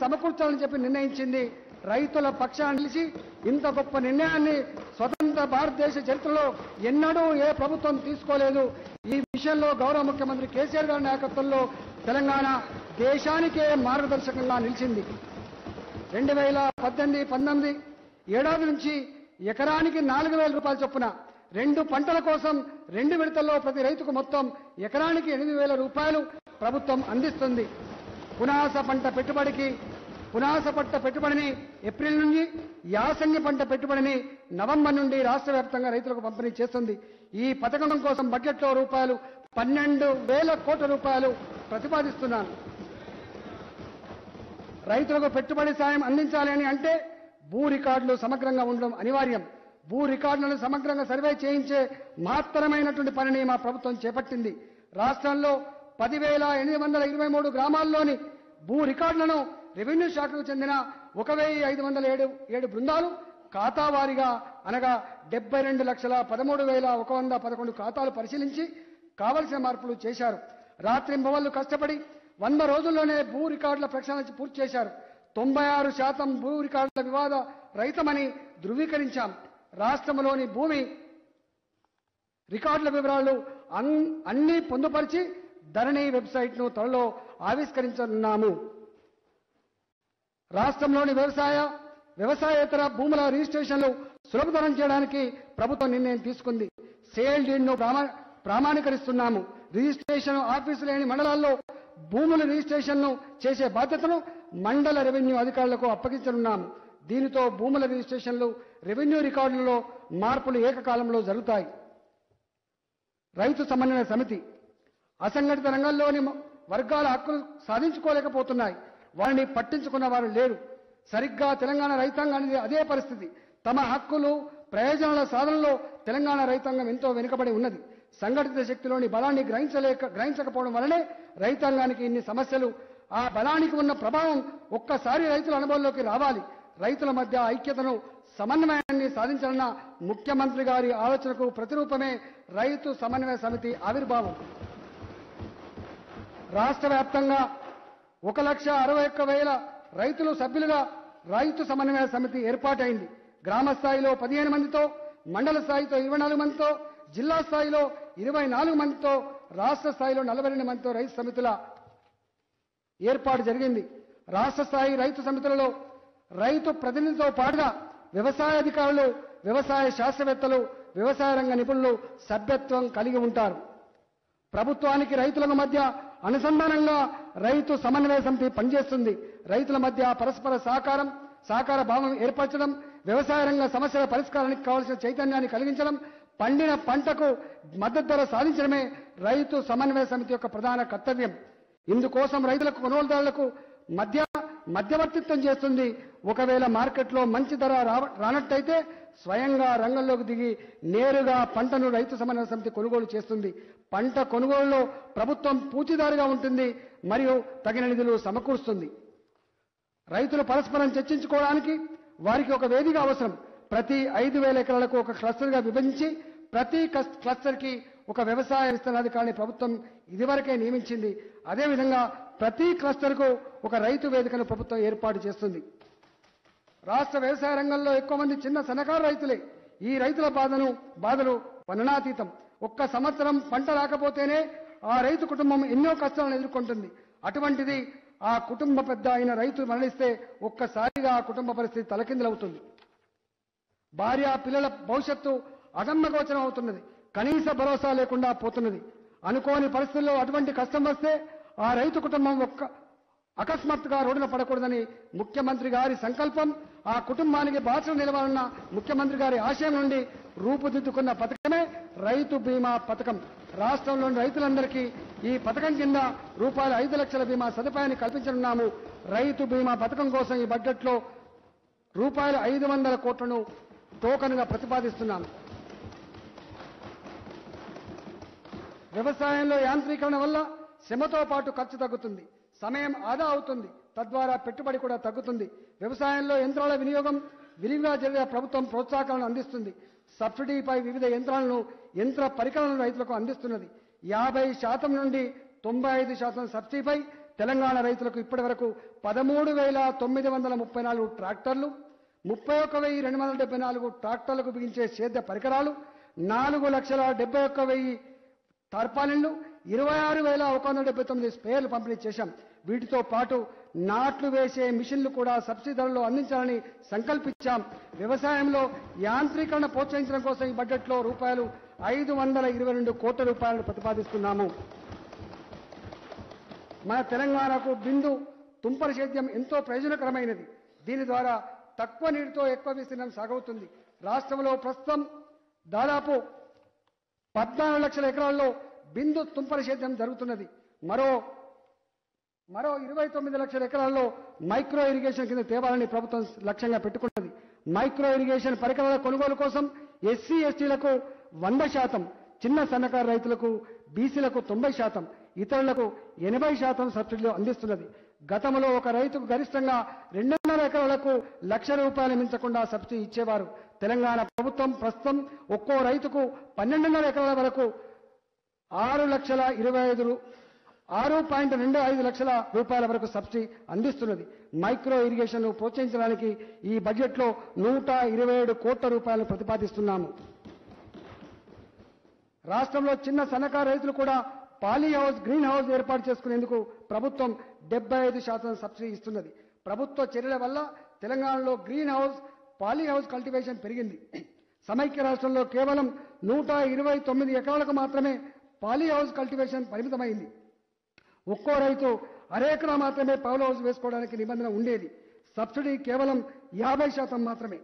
సమకూర్చాలని చెప్పి నిర్ణయించింది రైతుల పక్షాన్ని నిలిచి ఇంత గొప్ప నిర్ణయాన్ని స్వతంత్ర భారతదేశ చరిత్రలో ఎన్నడూ ఏ ప్రభుత్వం తీసుకోలేదు. ఈ విషయంలో గౌరవ ముఖ్యమంత్రి కేసీఆర్ గారి నాయకత్వంలో తెలంగాణ దేశానికే మార్గదర్శకంగా నిలిచింది. రెండు వేల పద్దెనిమిది పంతొమ్మిది ఏడాది నుంచి ఎకరానికి నాలుగు వేల రూపాయల చొప్పున రెండు పంటల కోసం రెండు విడతల్లో ప్రతి రైతుకు మొత్తం ఎకరానికి ఎనిమిది వేల రూపాయలు ప్రభుత్వం అందిస్తుంది. పునాస పంట పెట్టుబడికి పునాస పంట పెట్టుబడిని ఏప్రిల్ నుంచి యాసంగి పంట పెట్టుబడిని నవంబర్ నుండి రాష్ట్ర వ్యాప్తంగా రైతులకు పంపిణీ చేస్తుంది. ఈ పథకం కోసం బడ్జెట్లో రూపాయలు పన్నెండు వేల కోట్ల రూపాయలు ప్రతిపాదిస్తున్నాను. రైతులకు పెట్టుబడి సాయం అందించాలి అని అంటే భూ రికార్డులు సమగ్రంగా ఉండడం అనివార్యం. భూ రికార్డులను సమగ్రంగా సర్వే చేయించే మహత్తరమైనటువంటి పనిని మా ప్రభుత్వం చేపట్టింది. రాష్ట్రంలో పదివేల ఎనిమిది వందల ఇరవై మూడు గ్రామాల్లోని భూ రికార్డులను రెవెన్యూ శాఖకు చెందిన ఒక వెయ్యి ఐదు వందల ఏడు ఏడు బృందాలు ఖాతావారీగా అనగా డెబ్బై రెండు లక్షల పదమూడు వేల ఒక వంద పదకొండు ఖాతాలు పరిశీలించి కావలసిన మార్పులు చేశారు. రాత్రింబవళ్ళు కష్టపడి వంద రోజుల్లోనే భూ రికార్డుల ప్రక్షాళన పూర్తి చేశారు. తొంభై ఆరు శాతం భూ రికార్డుల వివాద రహితమని ధృవీకరించాం. రాష్ట్రంలోని భూమి రికార్డుల వివరాలు అన్- అన్ని పొందుపరిచి ధరణి వెబ్సైట్ను త్వరలో ఆవిష్కరించనున్నాము. రాష్ట్రంలోని వ్యవసాయ వ్యవసాయేతర భూముల రిజిస్ట్రేషన్లు సులభతరం చేయడానికి ప్రభుత్వం నిర్ణయం తీసుకుంది. సేల్ డీడ్ను ప్రామాణీకరిస్తున్నాము. రిజిస్ట్రేషన్ ఆఫీసు లేని మండలాల్లో భూముల రిజిస్ట్రేషన్ను చేసే బాధ్యతను మండల రెవెన్యూ అధికారులకు అప్పగించనున్నాము. దీనితో భూముల రిజిస్ట్రేషన్లు రెవెన్యూ రికార్డులలో మార్పులు ఏకకాలంలో జరుగుతాయి. రైతు సమన్వయ సమితి అసంఘటిత రంగంలోని వర్గాల హక్కులు సాధించుకోలేకపోతున్నాయి. వారిని పట్టించుకున్న వారు లేరు. సరిగ్గా తెలంగాణ రైతాంగానికి అదే పరిస్థితి. తమ హక్కులు ప్రయోజనాల సాధనలో తెలంగాణ రైతాంగం ఎంతో వెనుకబడి ఉన్నది. సంఘటిత శక్తిలోని బలాన్ని గ్రహించలేక గ్రహించకపోవడం వలనే రైతాంగానికి ఇన్ని సమస్యలు ఆ బలానికి ఉన్న ప్రభావం ఒక్కసారి రైతుల అనుభవంలోకి రావాలి. రైతుల మధ్య ఐక్యతను సమన్వయాన్ని సాధించాలన్న ముఖ్యమంత్రి గారి ఆలోచనకు ప్రతిరూపమే రైతు సమన్వయ సమితి ఆవిర్భావం. రాష్ట్ర వ్యాప్తంగా ఒక లక్ష అరవై ఒక్క వేల రైతులు సభ్యులుగా రైతు సమన్వయ సమితి ఏర్పాటైంది. గ్రామ స్థాయిలో పదిహేను మందితో మండల స్థాయితో ఇరవై నాలుగు మందితో జిల్లా స్థాయిలో ఇరవై నాలుగు మందితో రాష్ట్ర స్థాయిలో నలభై రెండు మందితో రైతు సమితుల ఏర్పాటు జరిగింది. రాష్ట్ర స్థాయి రైతు సమితులలో రైతు ప్రతినిధితో పాటుగా వ్యవసాయ అధికారులు వ్యవసాయ శాస్త్రవేత్తలు వ్యవసాయ రంగ నిపుణులు సభ్యత్వం కలిగి ఉంటారు. ప్రభుత్వానికి రైతులకు మధ్య అనుసంధానంగా రైతు సమన్వయ సమితి పనిచేస్తుంది. రైతుల మధ్య పరస్పర సహకారం సహకార భావం ఏర్పరచడం వ్యవసాయ రంగ సమస్యల పరిష్కారానికి కావలసిన చైతన్యాన్ని కలిగించడం పండిన పంటకు మద్దతు ధర సాధించడమే రైతు సమన్వయ సమితి యొక్క ప్రధాన కర్తవ్యం. ఇందుకోసం రైతులకు కొనుగోలుదారులకు మధ్య మధ్యవర్తిత్వం చేస్తుంది. ఒకవేళ మార్కెట్లో మంచి ధర రానట్టయితే స్వయంగా రంగంలోకి దిగి నేరుగా పంటను రైతు సమన్వయ సమితి కొనుగోలు చేస్తుంది. పంట కొనుగోలులో ప్రభుత్వం పూచిదారుగా ఉంటుంది మరియు తగిన నిధులు సమకూరుస్తుంది. రైతులు పరస్పరం చర్చించుకోవడానికి వారికి ఒక వేదిక అవసరం. ప్రతి ఐదు వేల ఎకరాలకు ఒక క్లస్టర్గా విభజించి ప్రతి కస్- క్లస్టర్కి ఒక వ్యవసాయ విస్తరణాధికారిని ప్రభుత్వం ఇదివరకే నియమించింది. అదేవిధంగా ప్రతి క్లస్టర్కు ఒక రైతు వేదికను ప్రభుత్వం ఏర్పాటు చేస్తుంది. రాష్ట్ర వ్యవసాయ రంగంలో ఎక్కువ మంది చిన్న సన్నకారు రైతులే. ఈ రైతుల బాధను బాధలు వననాతీతం ఒక్క సంవత్సరం పంట రాకపోతేనే ఆ రైతు కుటుంబం ఎన్నో కష్టాలను ఎదుర్కొంటుంది. అటువంటిది ఆ కుటుంబ పెద్ద అయిన రైతు మరణిస్తే ఒక్కసారిగా ఆ కుటుంబ పరిస్థితి తలకిందులవుతుంది. భార్య పిల్లల భవిష్యత్తు అగమ్మగోచరం అవుతున్నది. కనీస భరోసా లేకుండా పోతున్నది. అనుకోని పరిస్థితుల్లో అటువంటి కష్టం వస్తే ఆ రైతు కుటుంబం ఒక్క అకస్మాత్తుగా రోడ్డున పడకూడదని ముఖ్యమంత్రి గారి సంకల్పం ఆ కుటుంబానికి బాధ్యత నిలవాలన్న ముఖ్యమంత్రి గారి ఆశయం నుండి రూపుదిద్దుకున్న పథకమే రైతు బీమా పథకం. రాష్ట్రంలోని రైతులందరికీ ఈ పథకం కింద రూపాయలు ఐదు లక్షల బీమా సదుపాయాన్ని కల్పించనున్నాము. రైతు బీమా పథకం కోసం ఈ బడ్జెట్లో రూపాయల ఐదు వందల కోట్లను టోకన్గా ప్రతిపాదిస్తున్నాము. వ్యవసాయంలో యాంత్రీకరణ వల్ల శ్రమతో పాటు ఖర్చు తగ్గుతుంది. సమయం ఆదా అవుతుంది. తద్వారా పెట్టుబడి కూడా తగ్గుతుంది. వ్యవసాయంలో యంత్రాల వినియోగం విరివిగా జరిగే ప్రభుత్వం ప్రోత్సాహకాలను అందిస్తుంది. సబ్సిడీపై వివిధ యంత్రాలను యంత్ర పరికరాలను రైతులకు అందిస్తున్నది. యాభై శాతం నుండి తొంభై ఐదు శాతం సబ్సిడీపై తెలంగాణ రైతులకు ఇప్పటి వరకు పదమూడు వేల తొమ్మిది వందల ముప్పై నాలుగు ట్రాక్టర్లు ముప్పై ఒక్క వెయ్యి రెండు వందల డెబ్బై నాలుగు ట్రాక్టర్లకు బిగించే సేద్య పరికరాలు నాలుగు లక్షల డెబ్బై ఒక్క వెయ్యి టార్పాలిన్లు ఇరవై ఆరు వేల ఒక వందల డెబ్బై తొమ్మిది స్పేర్లు పంపిణీ చేశాం. వీటితో పాటు నాట్లు వేసే మిషన్లు కూడా సబ్సిడీ ధరలో అందించాలని సంకల్పించాం. వ్యవసాయంలో యాంత్రీకరణ ప్రోత్సహించడం కోసం ఈ బడ్జెట్లో రూపాయలు ఐదు వందల ఇరవై రెండు కోట్ల రూపాయలను ప్రతిపాదిస్తున్నాము. మన తెలంగాణకు బిందు తుంపర సేద్యం ఎంతో ప్రయోజనకరమైనది. దీని ద్వారా తక్కువ నీటితో ఎక్కువ విస్తీర్ణం సాగవుతుంది. రాష్ట్రంలో ప్రస్తుతం దాదాపు పద్నాలుగు లక్షల ఎకరాల్లో బిందు తుంపర సేద్యం జరుగుతున్నది. మరో మరో ఇరవై తొమ్మిది లక్షల ఎకరాల్లో మైక్రో ఇరిగేషన్ కింద తేవాలని ప్రభుత్వం లక్ష్యంగా పెట్టుకున్నది మైక్రో ఇరిగేషన్ పరికరాల కొనుగోలు కోసం ఎస్సీ ఎస్టీలకు వంద శాతం చిన్న సన్నకారు రైతులకు బీసీలకు తొంభై శాతం ఇతరులకు ఎనభై శాతం సబ్సిడీలు అందిస్తున్నది. గతంలో ఒక రైతుకు గరిష్టంగా రెండున్నర ఎకరాలకు లక్ష రూపాయలు మించకుండా సబ్సిడీ ఇచ్చేవారు. తెలంగాణ ప్రభుత్వం ప్రస్తుతం ఒక్కో రైతుకు పన్నెండున్నర ఎకరాల వరకు ఆరు లక్షల ఇరవై ఐదు ఆరు పాయింట్ రెండు ఐదు లక్షల రూపాయల వరకు సబ్సిడీ అందిస్తున్నది. మైక్రో ఇరిగేషన్ను ప్రోత్సహించడానికి ఈ బడ్జెట్లో నూట ఇరవై ఏడు కోట్ల రూపాయలు ప్రతిపాదిస్తున్నాము. రాష్ట్రంలో చిన్న సన్నకారు రైతులు కూడా పాలీ హౌస్ గ్రీన్ హౌస్ ఏర్పాటు చేసుకునేందుకు ప్రభుత్వం డెబ్బై ఐదు శాతం సబ్సిడీ ఇస్తున్నది. ప్రభుత్వ చర్యల వల్ల తెలంగాణలో green house poly house cultivation పెరిగింది. సమైక్య రాష్ట్రంలో కేవలం నూట ఇరవై తొమ్మిది ఎకరాలకు మాత్రమే పాలీ హౌస్ కల్టివేషన్ పరిమితమైంది. ఒక్కో రైతు అరెకరా మాత్రమే పౌల హౌస్ వేసుకోవడానికి నిబంధన ఉండేది. సబ్సిడీ కేవలం యాభై శాతం మాత్రమే.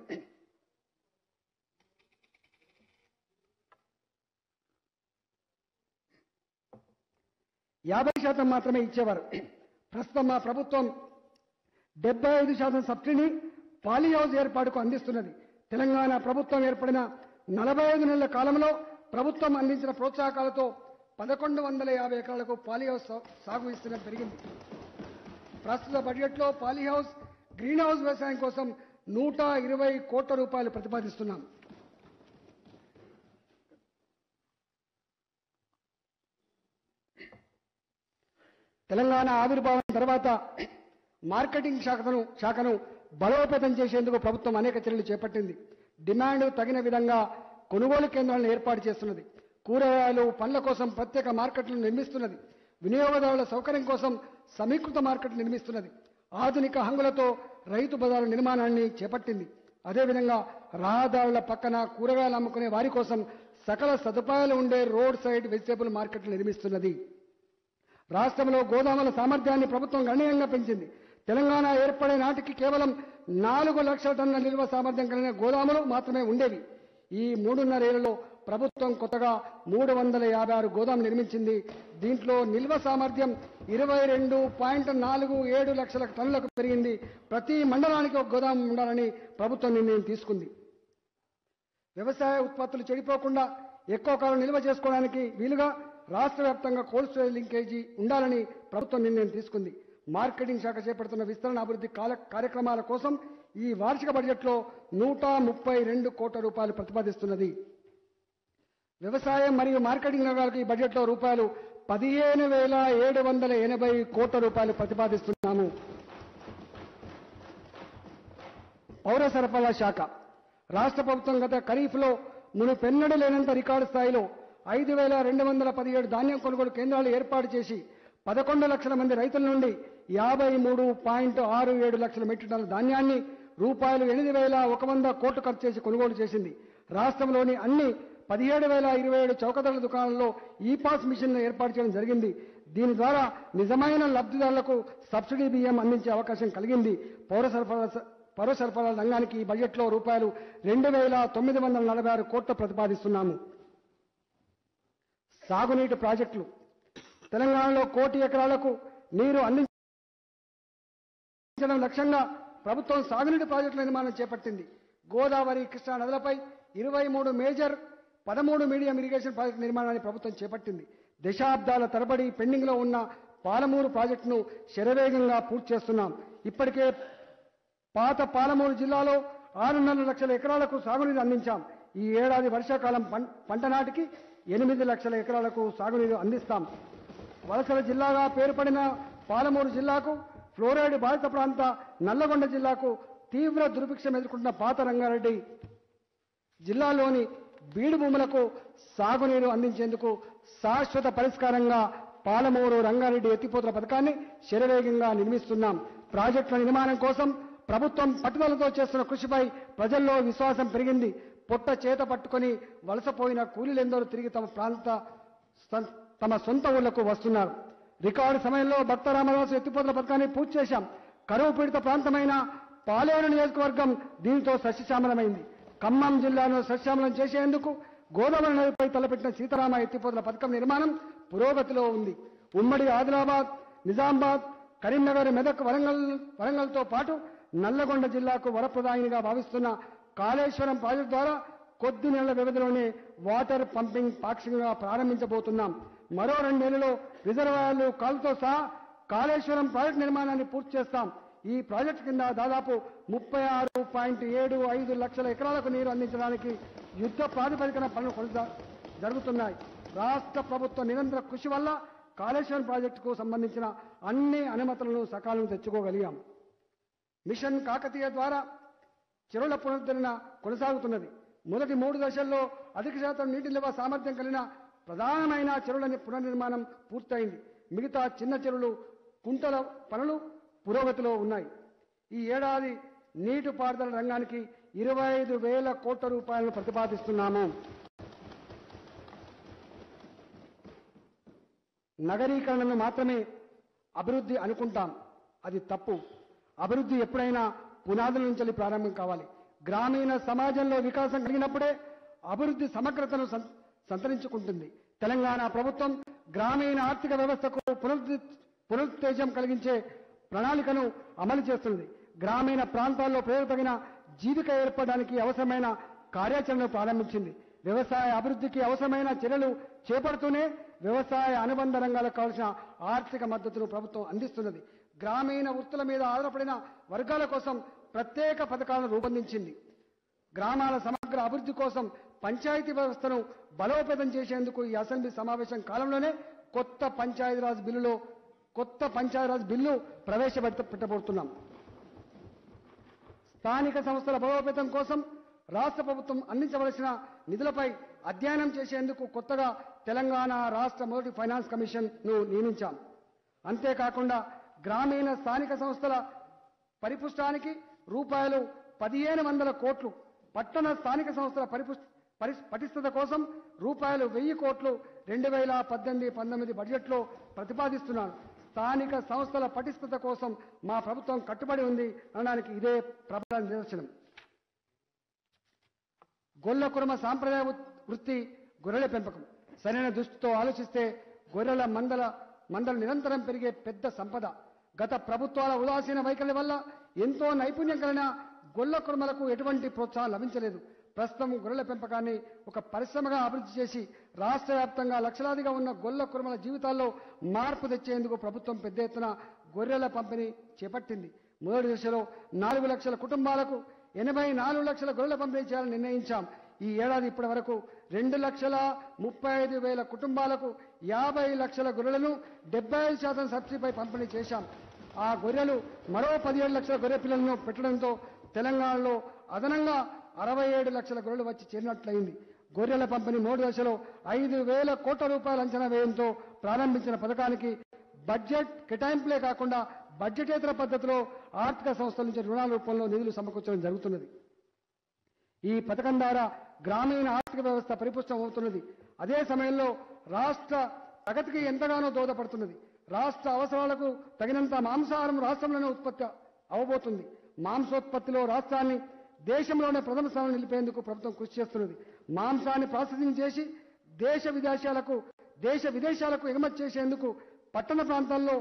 యాభై శాతం మాత్రమే ఇచ్చేవారు. ప్రస్తుతం మా ప్రభుత్వం డెబ్బై ఐదు శాతం సబ్సిడీని పాలీ హౌస్ ఏర్పాటుకు అందిస్తున్నది. తెలంగాణ ప్రభుత్వం ఏర్పడిన నలభై ఐదు నెలల కాలంలో ప్రభుత్వం అందించిన ప్రోత్సాహకాలతో పదకొండు వందల యాభై ఎకరాలకు పాలీహౌస్ సాగు విస్తీర్ణం పెరిగింది. ప్రస్తుత బడ్జెట్లో పాలీ హౌస్ గ్రీన్ హౌస్ వ్యవసాయం కోసం నూట ఇరవై కోట్ల రూపాయలు ప్రతిపాదిస్తున్నాం. తెలంగాణ ఆవిర్భావం తర్వాత మార్కెటింగ్ శాఖను శాఖను బలోపేతం చేసేందుకు ప్రభుత్వం అనేక చర్యలు చేపట్టింది. డిమాండ్ తగిన విధంగా కొనుగోలు కేంద్రాలను ఏర్పాటు చేస్తున్నది. కూరగాయలు పండ్ల కోసం ప్రత్యేక మార్కెట్లను నిర్మిస్తున్నది. వినియోగదారుల సౌకర్యం కోసం సమీకృత మార్కెట్ నిర్మిస్తున్నది. ఆధునిక హంగులతో రైతు బజారు నిర్మాణాన్ని చేపట్టింది. అదేవిధంగా రహదారుల పక్కన కూరగాయలు అమ్ముకునే వారి కోసం సకల సదుపాయాలు ఉండే రోడ్ సైడ్ వెజిటేబుల్ మార్కెట్లు నిర్మిస్తున్నది. రాష్ట్రంలో గోదాముల సామర్థ్యాన్ని ప్రభుత్వం గణనీయంగా పెంచింది. తెలంగాణ ఏర్పడే నాటికి కేవలం నాలుగు లక్షల టన్నుల నిల్వ సామర్థ్యం కలిగిన గోదాములు మాత్రమే ఉండేవి. ఈ మూడున్నరేళ్ళలో ప్రభుత్వం కొత్తగా మూడు వందల యాభై ఆరు గోదాం నిర్మించింది. దీంట్లో నిల్వ సామర్థ్యం ఇరవై రెండు పాయింట్ నాలుగు ఏడు లక్షల టన్నులకు పెరిగింది. ప్రతి మండలానికి ఒక గోదాం ఉండాలని ప్రభుత్వం నిర్ణయం తీసుకుంది. వ్యవసాయ ఉత్పత్తులు చెడిపోకుండా ఎక్కువ కాలం నిల్వ చేసుకోవడానికి వీలుగా రాష్ట్ర వ్యాప్తంగా కోల్డ్ స్టోరేజ్ లింకేజీ ఉండాలని ప్రభుత్వం నిర్ణయం తీసుకుంది. మార్కెటింగ్ శాఖ చేపడుతున్న విస్తరణ అభివృద్ధి కార్యక్రమాల కోసం ఈ వార్షిక బడ్జెట్లో నూట ముప్పై రెండు కోట్ల రూపాయలు ప్రతిపాదిస్తున్నది. వ్యవసాయం మరియు మార్కెటింగ్ రంగాలకు ఈ బడ్జెట్లో రూపాయలు పదిహేను వేల ఏడు వందల ఎనభై కోట్ల రూపాయలు ప్రతిపాదిస్తున్నాము. పౌర సరఫరాల శాఖ. రాష్ట్ర ప్రభుత్వం గత ఖరీఫ్లో మునుపెన్నడూ లేనంత రికార్డు స్థాయిలో ఐదు వేల రెండు వందల పదిహేడు ధాన్యం కొనుగోలు కేంద్రాలు ఏర్పాటు చేసి పదకొండు లక్షల మంది రైతుల నుండి యాభై మూడు పాయింట్ ఆరు ఏడు లక్షల మెట్రిక్ టన్నుల ధాన్యాన్ని రూపాయలు ఎనిమిది వేల ఒక వంద కోట్లు ఖర్చు చేసి కొనుగోలు చేసింది. రాష్ట్రంలోని అన్ని పదిహేడు వేల ఇరవై ఏడు చౌకధరల దుకాణాల్లో ఈ పాస్ మిషన్లు ఏర్పాటు చేయడం జరిగింది. దీని ద్వారా నిజమైన లబ్ధిదారులకు సబ్సిడీ బియ్యం అందించే అవకాశం కలిగింది. పౌర సరఫరా పౌర సరఫరాల రంగానికి ఈ బడ్జెట్లో రూపాయలు రెండు వేల తొమ్మిది వందల నలభై ఆరు కోట్లు ప్రతిపాదిస్తున్నాము. సాగునీటి ప్రాజెక్టులు. తెలంగాణలో కోటి ఎకరాలకు నీరు అందించడం లక్ష్యంగా ప్రభుత్వం సాగునీటి ప్రాజెక్టుల నిర్మాణం చేపట్టింది. గోదావరి కృష్ణా నదులపై ఇరవై మూడు మేజర్ పదమూడు మీడియం ఇరిగేషన్ ప్రాజెక్టు నిర్మాణాన్ని ప్రభుత్వం చేపట్టింది. దశాబ్దాల తరబడి పెండింగ్లో ఉన్న పాలమూరు ప్రాజెక్టును శరవేగంగా పూర్తి చేస్తున్నాం. ఇప్పటికే పాత పాలమూరు జిల్లాలో ఆరున్నర లక్షల ఎకరాలకు సాగునీరు అందించాం. ఈ ఏడాది వర్షాకాలం పం- పంట నాటికి ఎనిమిది లక్షల ఎకరాలకు సాగునీరు అందిస్తాం. వలసల జిల్లాగా పేరుపడిన పాలమూరు జిల్లాకు ఫ్లోరైడ్ బాధిత ప్రాంత నల్లగొండ జిల్లాకు తీవ్ర దుర్భిక్షం ఎదుర్కొంటున్న పాత రంగారెడ్డి జిల్లాలోని బీడు భూములకు సాగునీరు అందించేందుకు శాశ్వత పరిష్కారంగా పాలమూరు రంగారెడ్డి ఎత్తిపోతుల పథకాన్ని శరవేగంగా నిర్మిస్తున్నాం. ప్రాజెక్టుల నిర్మాణం కోసం ప్రభుత్వం పట్టుదలతో చేస్తున్న కృషిపై ప్రజల్లో విశ్వాసం పెరిగింది. పొట్ట చేత పట్టుకొని వలసపోయిన కూలీలెందరూ తిరిగి తమ ప్రాంత తమ సొంత ఊళ్ళకు వస్తున్నారు. రికార్డు సమయంలో భక్త రామదాసు ఎత్తిపోతల పథకాన్ని పూర్తి చేశాం. కరువు పీడిత ప్రాంతమైన పాలేరు నియోజకవర్గం దీనితో సస్యశ్యామలమైంది. ఖమ్మం జిల్లాను సస్యశ్యామలం చేసేందుకు గోదావరి నదిపై తలపెట్టిన సీతారామ ఎత్తిపోతల పథకం నిర్మాణం పురోగతిలో ఉంది. ఉమ్మడి ఆదిలాబాద్ నిజామాబాద్ కరీంనగర్ మెదక్ వరంగల్ వరంగల్తో పాటు నల్లగొండ జిల్లాకు వరప్రదాయినిగా భావిస్తున్న కాళేశ్వరం ప్రాజెక్టు ద్వారా కొద్ది నెలల వ్యవధిలోనే వాటర్ పంపింగ్ పాక్షికంగా ప్రారంభించబోతున్నాం. మరో రెండేళ్ళలో రిజర్వాయర్లు కాలుతో సహా కాళేశ్వరం ప్రాజెక్టు నిర్మాణాన్ని పూర్తి చేస్తాం. ఈ ప్రాజెక్టు కింద దాదాపు ముప్పై ఆరు పాయింట్ ఏడు ఐదు లక్షల ఎకరాలకు నీరు అందించడానికి యుద్ధ ప్రాతిపదికన పనులు కొనసా జరుగుతున్నాయి. రాష్ట్ర ప్రభుత్వ నిరంతర కృషి వల్ల కాళేశ్వరం ప్రాజెక్టుకు సంబంధించిన అన్ని అనుమతులను సకాలం తెచ్చుకోగలిగాం. మిషన్ కాకతీయ ద్వారా చెరువుల పునరుద్ధరణ కొనసాగుతున్నది. మొదటి మూడు దశల్లో అధిక శాతం నీటి నిల్వ సామర్థ్యం కలిగిన ప్రధానమైన చెరువుల పునర్నిర్మాణం పూర్తయింది. మిగతా చిన్న చెరువులు కుంటల పనులు పురోగతిలో ఉన్నాయి. ఈ ఏడాది నీటిపారుదల రంగానికి ఇరవై ఐదు వేల కోట్ల రూపాయలను ప్రతిపాదిస్తున్నాము. నగరీకరణను మాత్రమే అభివృద్ధి అనుకుంటాం. అది తప్పు. అభివృద్ధి ఎప్పుడైనా పునాదుల నుంచి ప్రారంభం కావాలి. గ్రామీణ సమాజంలో వికాసం కలిగినప్పుడే అభివృద్ధి సమగ్రతను సంతరించుకుంటుంది. తెలంగాణ ప్రభుత్వం గ్రామీణ ఆర్థిక వ్యవస్థకు పునరుత్తేజం కలిగించే ప్రణాళికను అమలు చేస్తుంది. గ్రామీణ ప్రాంతాల్లో పేరు తగిన జీవిక ఏర్పడడానికి అవసరమైన కార్యాచరణను ప్రారంభించింది. వ్యవసాయ అభివృద్ధికి అవసరమైన చర్యలు చేపడుతూనే వ్యవసాయ అనుబంధ రంగాలకు కావలసిన ఆర్థిక మద్దతును ప్రభుత్వం అందిస్తున్నది. గ్రామీణ వృత్తుల మీద ఆధారపడిన వర్గాల కోసం ప్రత్యేక పథకాలను రూపొందించింది. గ్రామాల సమగ్ర అభివృద్ధి కోసం పంచాయతీ వ్యవస్థను బలోపేతం చేసేందుకు ఈ అసెంబ్లీ సమావేశం కాలంలోనే కొత్త పంచాయతీరాజ్ బిల్లులో కొత్త పంచాయతీరాజ్ బిల్లు ప్రవేశపెట్టబోతున్నాం. స్థానిక సంస్థల బలోపేతం కోసం రాష్ట్ర ప్రభుత్వం అందించవలసిన నిధులపై అధ్యయనం చేసేందుకు కొత్తగా తెలంగాణ రాష్ట్ర మొదటి ఫైనాన్స్ కమిషన్ను నియమించాం. అంతేకాకుండా గ్రామీణ స్థానిక సంస్థల పరిపుష్టానికి రూపాయలు పదిహేను వందల కోట్లు పట్టణ స్థానిక సంస్థల పరిపుష్ పటిష్టత కోసం రూపాయలు వెయ్యి కోట్లు రెండు వేల పద్దెనిమిది పంతొమ్మిది బడ్జెట్లో ప్రతిపాదిస్తున్నాను. స్థానిక సంస్థల పటిష్టత కోసం మా ప్రభుత్వం కట్టుబడి ఉంది అనడానికి ఇదే ప్రబల నిదర్శనం. గొల్ల కురమ సాంప్రదాయ వృత్తి గొర్రెల పెంపకం. సరైన దృష్టితో ఆలోచిస్తే గొర్రెల మందల మందలు నిరంతరం పెరిగే పెద్ద సంపద. గత ప్రభుత్వాల ఉదాసీన వైఖరి వల్ల ఎంతో నైపుణ్యం కలిగిన గొల్ల కుర్మలకు ఎటువంటి ప్రోత్సాహం లభించలేదు. ప్రస్తుతం గొర్రెల పెంపకాన్ని ఒక పరిశ్రమగా అభివృద్ధి చేసి రాష్ట్ర వ్యాప్తంగా లక్షలాదిగా ఉన్న గొల్ల కుర్మల జీవితాల్లో మార్పు తెచ్చేందుకు ప్రభుత్వం పెద్ద ఎత్తున గొర్రెల పంపిణీ చేపట్టింది. మొదటి దశలో నాలుగు లక్షల కుటుంబాలకు ఎనభై నాలుగు లక్షల గొర్రెల పంపిణీ చేయాలని నిర్ణయించాం. ఈ ఏడాది ఇప్పటి వరకు రెండు లక్షల ముప్పై ఐదు వేల కుటుంబాలకు యాభై లక్షల గొర్రెలను డెబ్బై ఐదు శాతం సబ్సిడీపై పంపిణీ చేశాం. ఆ గొర్రెలు మరో పదిహేడు లక్షల గొర్రె పిల్లలను పెట్టడంతో తెలంగాణలో అదనంగా అరవై ఏడు లక్షల గొర్రెలు వచ్చి చేరినట్లయింది. గొర్రెల పంపిణీ మూడు దశలో ఐదు వేల కోట్ల రూపాయల అంచనా వ్యయంతో ప్రారంభించిన పథకానికి బడ్జెట్ కేటాయింపులే కాకుండా బడ్జెటేతర పద్ధతిలో ఆర్థిక సంస్థల నుంచి రుణాల రూపంలో నిధులు సమకూర్చడం జరుగుతున్నది. ఈ పథకం ద్వారా గ్రామీణ ఆర్థిక వ్యవస్థ పరిపుష్టం అవుతున్నది. అదే సమయంలో రాష్ట్ర ప్రగతికి ఎంతగానో దోహదపడుతున్నది. రాష్ట్ర అవసరాలకు తగినంత మాంసాహారం రాష్ట్రంలోనే ఉత్పత్తి అవబోతుంది. మాంసోత్పత్తిలో రాష్ట్రాన్ని దేశంలోనే ప్రథమ స్థానం నిలిపేందుకు ప్రభుత్వం కృషి చేస్తున్నది. మాంసాన్ని ప్రాసెసింగ్ చేసి దేశ విదేశాలకు దేశ విదేశాలకు ఎగుమతి చేసేందుకు పట్టణ ప్రాంతాల్లో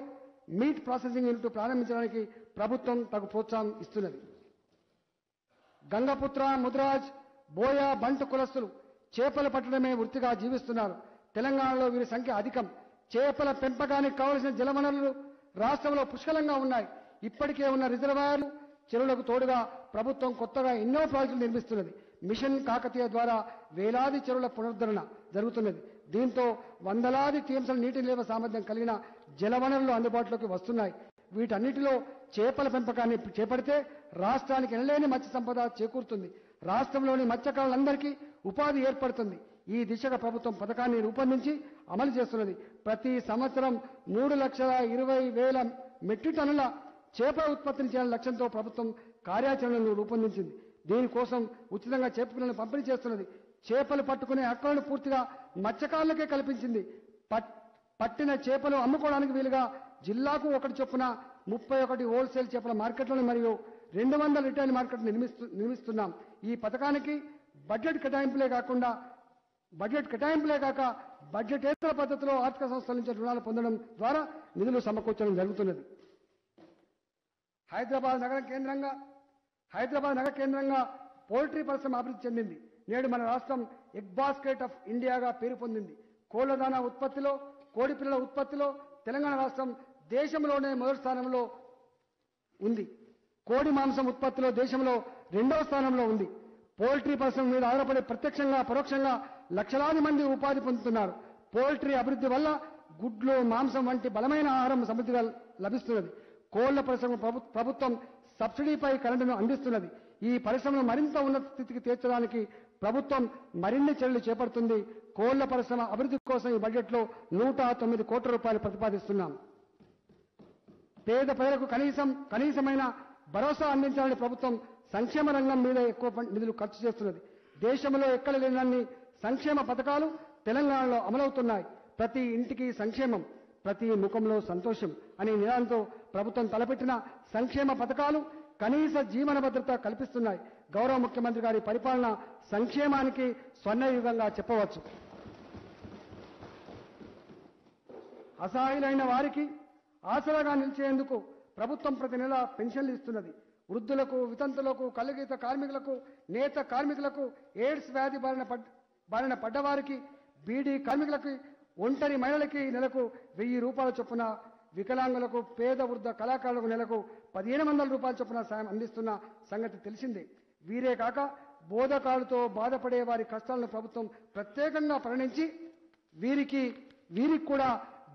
మీట్ ప్రాసెసింగ్ యూనిట్ ప్రారంభించడానికి ప్రభుత్వం తగు ప్రోత్సాహం ఇస్తున్నది. గంగపుత్ర ముద్రాజ్ బోయ బంటు కులస్తులు చేపలు పట్టడమే వృత్తిగా జీవిస్తున్నారు. తెలంగాణలో వీరి సంఖ్య అధికం. చేపల పెంపకానికి కావలసిన జలవనరులు రాష్ట్రంలో పుష్కలంగా ఉన్నాయి. ఇప్పటికే ఉన్న రిజర్వాయర్లు చెరువులకు తోడుగా ప్రభుత్వం కొత్తగా ఎన్నో ప్రాజెక్టులు నిర్మిస్తున్నది. మిషన్ కాకతీయ ద్వారా వేలాది చెరువుల పునరుద్ధరణ జరుగుతున్నది. దీంతో వందలాది టీఎంసీల నీటి నిల్వ సామర్థ్యం కలిగిన జలవనరులు అందుబాటులోకి వస్తున్నాయి. వీటన్నిటిలో చేపల పెంపకాన్ని చేపడితే రాష్ట్రానికి ఎనలేని మత్స్య సంపద చేకూరుతుంది. రాష్ట్రంలోని మత్స్యకారులందరికీ ఉపాధి ఏర్పడుతుంది. ఈ దిశగా ప్రభుత్వం పథకాన్ని రూపొందించి అమలు చేస్తున్నది. ప్రతి సంవత్సరం మూడు లక్షల ఇరవై వేల మెట్రిక్ టన్నుల చేపల ఉత్పత్తిని చేయాలని లక్ష్యంతో ప్రభుత్వం కార్యాచరణను రూపొందించింది. దీనికోసం ఉచితంగా చేప పిల్లలను పంపిణీ చేస్తున్నది. చేపలు పట్టుకునే హక్కులను పూర్తిగా మత్స్యకారులకే కల్పించింది. పట్- పట్టిన చేపలు అమ్ముకోవడానికి వీలుగా జిల్లాకు ఒకటి చొప్పున ముప్పై ఒకటి హోల్సేల్ చేపల మార్కెట్లను మరియు రెండు వందల రిటైల్ మార్కెట్ నిర్మిస్తు నిర్మిస్తున్నాం. ఈ పథకానికి బడ్జెట్ కేటాయింపులే కాకుండా బడ్జెట్ కేటాయింపులే కాక బడ్జెటేతర పద్ధతిలో ఆర్థిక సంస్థల నుంచి రుణాలు పొందడం ద్వారా నిధులు సమకూర్చడం జరుగుతున్నది. హైదరాబాద్ నగర కేంద్రంగా హైదరాబాద్ నగర కేంద్రంగా పౌల్ట్రీ పరిశ్రమ అభివృద్ధి చెందింది. నేడు మన రాష్ట్రం ఎగ్ బాస్కెట్ ఆఫ్ ఇండియాగా పేరు పొందింది. కోళ్ళ దానా ఉత్పత్తిలో కోడి పిల్లల ఉత్పత్తిలో తెలంగాణ రాష్ట్రం దేశంలోనే మొదటి స్థానంలో ఉంది. కోడి మాంసం ఉత్పత్తిలో దేశంలో రెండవ స్థానంలో ఉంది. పౌల్ట్రీ పరిశ్రమ మీద ఆధారపడి ప్రత్యక్షంగా పరోక్షంగా లక్షలాది మంది ఉపాధి పొందుతున్నారు. పోల్ట్రీ అభివృద్ధి వల్ల గుడ్లు మాంసం వంటి బలమైన ఆహారం సమృద్ధిగా లభిస్తున్నది. కోళ్ళ పరిశ్రమ ప్రభుత్వం సబ్సిడీపై కరెంటును అందిస్తున్నది. ఈ పరిశ్రమను మరింత ఉన్నత స్థితికి తీర్చడానికి ప్రభుత్వం మరిన్ని చర్యలు చేపడుతుంది. కోళ్ళ పరిశ్రమ అభివృద్ధి కోసం ఈ బడ్జెట్లో నూట తొమ్మిది కోట్ల రూపాయలు ప్రతిపాదిస్తున్నాం. పేద ప్రజలకు కనీసం కనీసమైన భరోసా అందించాలని ప్రభుత్వం సంక్షేమ రంగం మీద ఎక్కువ నిధులు ఖర్చు చేస్తున్నది. దేశంలో ఎక్కడ లేనన్ని సంక్షేమ పథకాలు తెలంగాణలో అమలవుతున్నాయి. ప్రతి ఇంటికి సంక్షేమం ప్రతి ముఖంలో సంతోషం అనే నినాదంతో ప్రభుత్వం తలపెట్టిన సంక్షేమ పథకాలు కనీస జీవన భద్రత కల్పిస్తున్నాయి. గౌరవ ముఖ్యమంత్రి గారి పరిపాలన సంక్షేమానికి స్వర్ణయుగంగా చెప్పవచ్చు. అసహాయులైన వారికి ఆసరాగా నిలిచేందుకు ప్రభుత్వం ప్రతి నెల పెన్షన్లు ఇస్తున్నది. వృద్ధులకు వితంతులకు కలుగీత కార్మికులకు నేత కార్మికులకు ఎయిడ్స్ వ్యాధి బారిన పడ్ బారిన పడ్డవారికి బీడీ కార్మికులకి ఒంటరి మహిళలకి నెలకు వెయ్యి రూపాయల చొప్పున వికలాంగులకు పేద వృద్ధ కళాకారులకు నెలకు పదిహేను వందల రూపాయల చొప్పున సాయం అందిస్తున్న సంగతి తెలిసిందే. వీరే కాక బోధకాలతో బాధపడే వారి కష్టాలను ప్రభుత్వం ప్రత్యేకంగా పరిణించి వీరికి వీరికి కూడా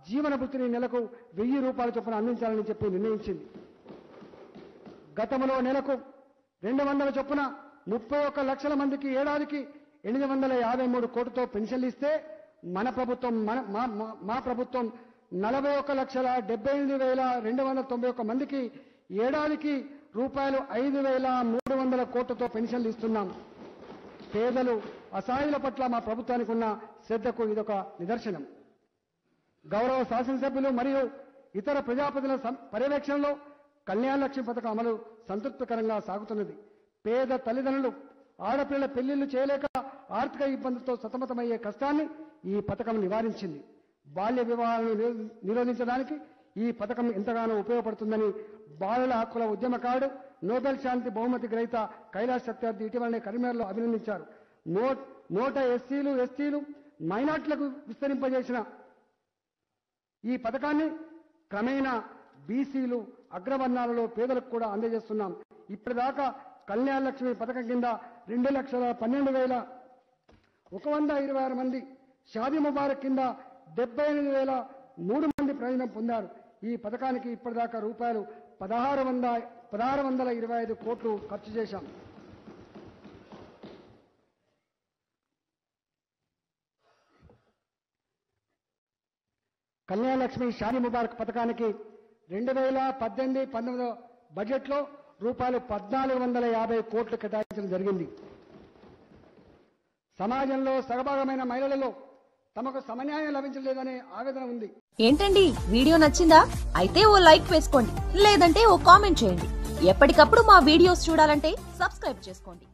జీవన వృత్తిని నెలకు వెయ్యి రూపాయల చొప్పున అందించాలని చెప్పి నిర్ణయించింది. గతంలో నెలకు రెండు వందల చొప్పున ముప్పై ఒక్క లక్షల మందికి ఏడాదికి ఎనిమిది వందల యాభై మూడు కోట్లతో పెన్షన్లు ఇస్తే మన ప్రభుత్వం మన మా- మా- ప్రభుత్వం నలభై ఒక్క లక్షల డెబ్బై ఎనిమిది వేల రెండు వందల తొంభై ఒక్క మందికి ఏడాదికి రూపాయలు ఐదు వేల మూడు వందల కోట్లతో పెన్షన్లు ఇస్తున్నాం పేదలు అసహాయుల పట్ల మా ప్రభుత్వానికి ఉన్న శ్రద్ధకు ఇదొక నిదర్శనం. గౌరవ శాసనసభ్యులు మరియు ఇతర ప్రజాప్రతినిధుల సం- పర్యవేక్షణలో కళ్యాణ లక్ష్మి పథకం అమలు సంతృప్తికరంగా సాగుతున్నది. పేద తల్లిదండ్రులు ఆడపిల్లల పెళ్ళిళ్ళు చేయలేక ఆర్థిక ఇబ్బందులతో సతమతమయ్యే కష్టాన్ని ఈ పథకం నివారించింది. బాల్య వివాహాలను నిరో- నిరోధించడానికి ఈ పథకం ఎంతగానో ఉపయోగపడుతుందని బాలల హక్కుల ఉద్యమకారుడు నోబెల్ శాంతి బహుమతి గ్రహీత కైలాష్ సత్యార్థి ఇటీవలనే కరీంనగర్లో అభినందించారు. నోట్ నోట ఎస్సీలు ఎస్టీలు మైనార్టీలకు విస్తరింపజేసిన ఈ పథకాన్ని క్రమేణా బీసీలు అగ్రవర్ణాలలో పేదలకు కూడా అందజేస్తున్నాం. ఇప్పటిదాకా కళ్యాణ లక్ష్మి పథకం కింద రెండు లక్షల పన్నెండు వేల ఒక వంద ఇరవై ఆరు మంది షాదీ ముబారక్ కింద డెబ్బై ఎనిమిది వేల మూడు మంది ప్రయోజనం పొందారు. ఈ పథకానికి ఇప్పటిదాకా రూపాయలు పదహారు వంద పదహారు వందల ఇరవై ఐదు కోట్లు ఖర్చు చేశాం. కళ్యాణ లక్ష్మి షాదీ ముబారక్ పథకానికి రెండు వేల పద్దెనిమిది పంతొమ్మిదో బడ్జెట్లో రూపాయలు పద్నాలుగు వందల యాభై కోట్లు కేటాయించడం జరిగింది. సమాజంలో సగభాగమైన మహిళలలో తమకు సమన్యాయం లభించలేదనే ఆవేదన ఉంది. ఏంటండి? వీడియో నచ్చిందా? అయితే ఓ లైక్ వేసుకోండి. లేదంటే ఓ కామెంట్ చేయండి. ఎప్పటికప్పుడు మా వీడియోస్ చూడాలంటే సబ్స్క్రైబ్ చేసుకోండి.